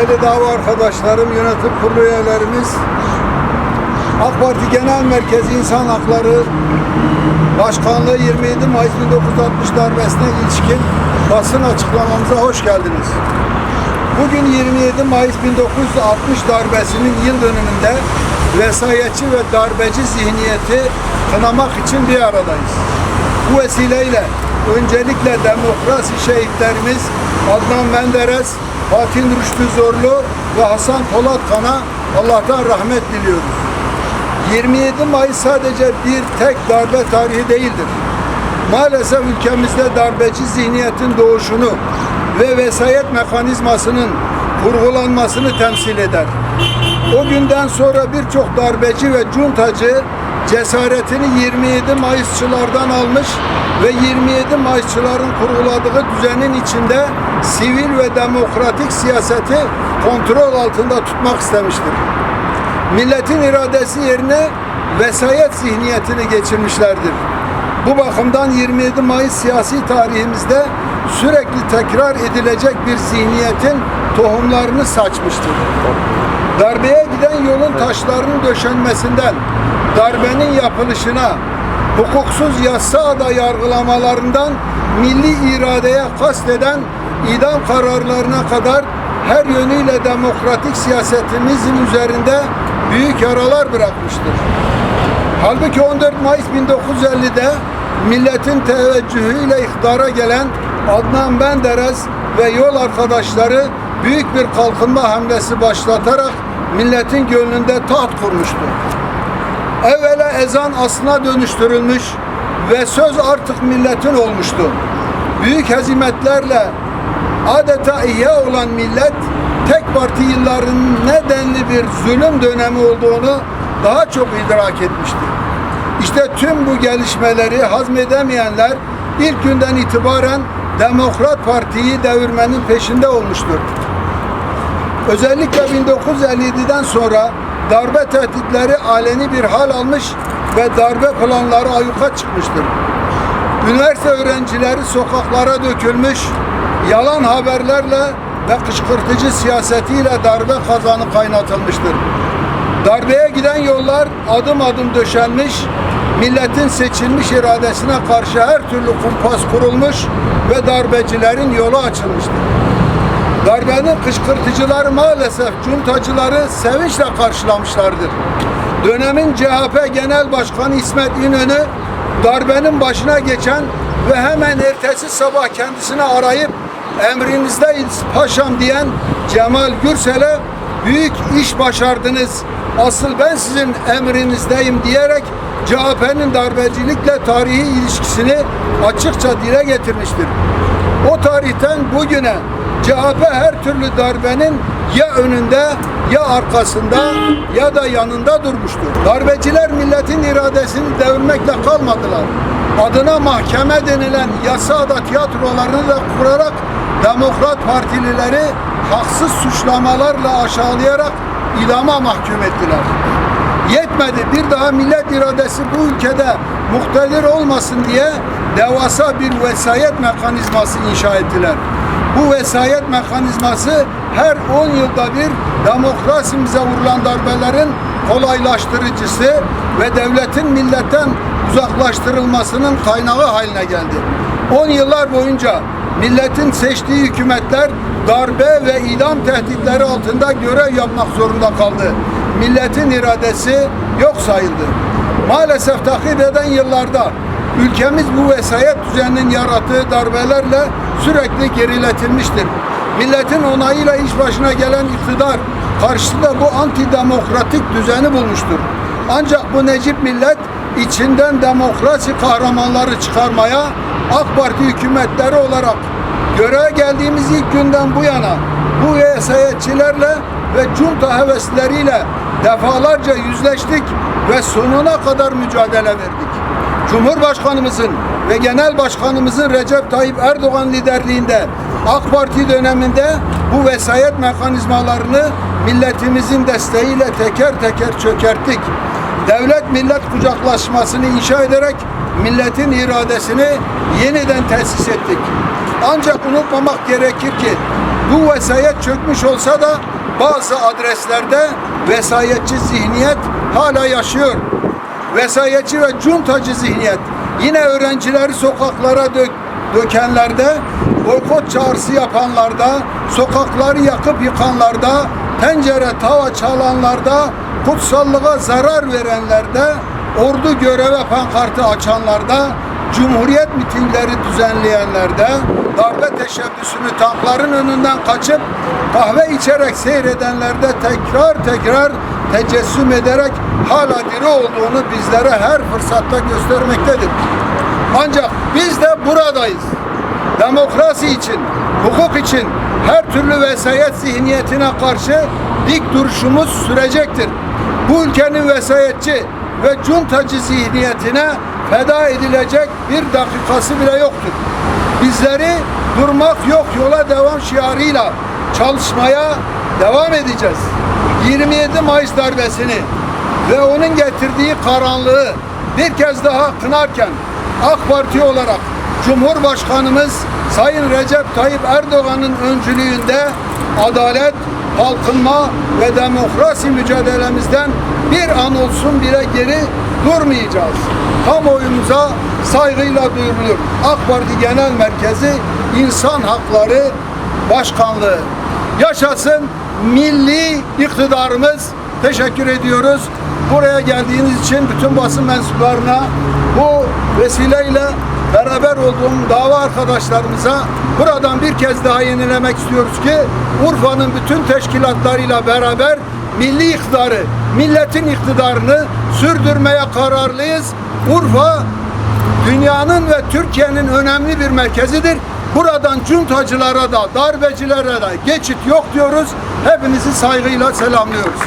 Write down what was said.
Değerli dava arkadaşlarım, yönetim kurulu üyelerimiz, AK Parti Genel Merkezi İnsan Hakları Başkanlığı 27 Mayıs 1960 darbesine ilişkin basın açıklamamıza hoş geldiniz. Bugün 27 Mayıs 1960 darbesinin yıl dönümünde vesayetçi ve darbeci zihniyeti kınamak için bir aradayız. Bu vesileyle öncelikle demokrasi şehitlerimiz Adnan Menderes, Fatih Rüştü Zorlu ve Hasan Polatkan'a Allah'tan rahmet diliyoruz. 27 Mayıs sadece bir tek darbe tarihi değildir. Maalesef ülkemizde darbeci zihniyetin doğuşunu ve vesayet mekanizmasının kurgulanmasını temsil eder. O günden sonra birçok darbeci ve cuntacı cesaretini 27 Mayısçılardan almış ve 27 Mayısçıların kurguladığı düzenin içinde sivil ve demokratik siyaseti kontrol altında tutmak istemiştir. Milletin iradesi yerine vesayet zihniyetini geçirmişlerdir. Bu bakımdan 27 Mayıs siyasi tarihimizde sürekli tekrar edilecek bir zihniyetin tohumlarını saçmıştır. Darbeye giden yolun taşlarının döşenmesinden, darbenin yapılışına, hukuksuz yasada yargılamalarından milli iradeye kasteden idam kararlarına kadar her yönüyle demokratik siyasetimizin üzerinde büyük yaralar bırakmıştır. Halbuki 14 Mayıs 1950'de milletin teveccühüyle iktidara gelen Adnan Menderes ve yol arkadaşları büyük bir kalkınma hamlesi başlatarak milletin gönlünde taht kurmuştu. Evvela ezan aslına dönüştürülmüş ve söz artık milletin olmuştu. Büyük hezimetlerle adeta ihya olan millet tek parti yıllarının nedenli bir zulüm dönemi olduğunu daha çok idrak etmişti. İşte tüm bu gelişmeleri hazmedemeyenler ilk günden itibaren Demokrat Parti'yi devirmenin peşinde olmuştur. Özellikle 1957'den sonra darbe tehditleri aleni bir hal almış ve darbe planları ayyuka çıkmıştır. Üniversite öğrencileri sokaklara dökülmüş, yalan haberlerle ve kışkırtıcı siyasetiyle darbe kazanı kaynatılmıştır. Darbeye giden yollar adım adım döşenmiş, milletin seçilmiş iradesine karşı her türlü kumpas kurulmuş ve darbecilerin yolu açılmıştır. Darbenin kışkırtıcıları maalesef cuntacıları sevinçle karşılamışlardır. Dönemin CHP Genel Başkanı İsmet İnönü darbenin başına geçen ve hemen ertesi sabah kendisini arayıp emrinizdeyiz paşam diyen Cemal Gürsel'e büyük iş başardınız. Asıl ben sizin emrinizdeyim diyerek CHP'nin darbecilikle tarihi ilişkisini açıkça dile getirmiştir. O tarihten bugüne CHP her türlü darbenin ya önünde ya arkasında ya da yanında durmuştur. Darbeciler milletin iradesini devirmekle kalmadılar. Adına mahkeme denilen yasada tiyatrolarını da kurarak Demokrat Partilileri haksız suçlamalarla aşağılayarak idama mahkum ettiler. Yetmedi bir daha millet iradesi bu ülkede muktedir olmasın diye devasa bir vesayet mekanizması inşa ettiler. Bu vesayet mekanizması her 10 yılda bir demokrasimize vurulan darbelerin kolaylaştırıcısı ve devletin milletten uzaklaştırılmasının kaynağı haline geldi. 10 yıllar boyunca milletin seçtiği hükümetler darbe ve idam tehditleri altında görev yapmak zorunda kaldı. Milletin iradesi yok sayıldı. Maalesef takip eden yıllarda ülkemiz bu vesayet düzeninin yarattığı darbelerle sürekli geriletilmiştir. Milletin onayıyla iş başına gelen iktidar karşısında bu antidemokratik düzeni bulmuştur. Ancak bu Necip millet içinden demokrasi kahramanları çıkarmaya AK Parti hükümetleri olarak göreve geldiğimiz ilk günden bu yana bu vesayetçilerle ve junta hevesleriyle defalarca yüzleştik ve sonuna kadar mücadele verdik. Cumhurbaşkanımızın ve Genel Başkanımızın Recep Tayyip Erdoğan liderliğinde AK Parti döneminde bu vesayet mekanizmalarını milletimizin desteğiyle teker teker çökerttik. Devlet millet kucaklaşmasını inşa ederek milletin iradesini yeniden tesis ettik. Ancak unutmamak gerekir ki Bu vesayet çökmüş olsa da bazı adreslerde vesayetçi zihniyet hala yaşıyor. Vesayetçi ve cuntacı zihniyet. Yine öğrencileri sokaklara dök- dökenlerde, boykot çağrısı yapanlarda, sokakları yakıp yıkanlarda, tencere tava çalanlarda, kutsallığa zarar verenlerde, ordu göreve pankartı açanlarda, Cumhuriyet mitingleri düzenleyenlerde, darbe teşebbüsünü tankların önünden kaçıp kahve içerek seyredenlerde tekrar tekrar tecessüm ederek hala diri olduğunu bizlere her fırsatta göstermektedir. Ancak biz de buradayız. Demokrasi için, hukuk için her türlü vesayet zihniyetine karşı dik duruşumuz sürecektir. Bu ülkenin vesayetçi ve cuntacı zihniyetine feda edilecek bir dakikası bile yoktur. Bizleri durmak yok yola devam şiarıyla çalışmaya devam edeceğiz. 27 Mayıs darbesini ve onun getirdiği karanlığı bir kez daha kınarken AK Parti olarak Cumhurbaşkanımız Sayın Recep Tayyip Erdoğan'ın öncülüğünde adalet, kalkınma ve demokrasi mücadelemizden bir an olsun bile geri durmayacağız. Kamuoyumuza saygıyla duyurulur. AK Parti Genel Merkezi İnsan Hakları Başkanlığı. Yaşasın milli iktidarımız. Teşekkür ediyoruz. Buraya geldiğiniz için bütün basın mensuplarına bu vesileyle beraber olduğum dava arkadaşlarımıza buradan bir kez daha yenilemek istiyoruz ki Urfa'nın bütün teşkilatlarıyla beraber milli iktidarı, milletin iktidarını sürdürmeye kararlıyız. Urfa dünyanın ve Türkiye'nin önemli bir merkezidir. Buradan cuntacılara da, darbecilere de geçit yok diyoruz. Hepinizi saygıyla selamlıyoruz.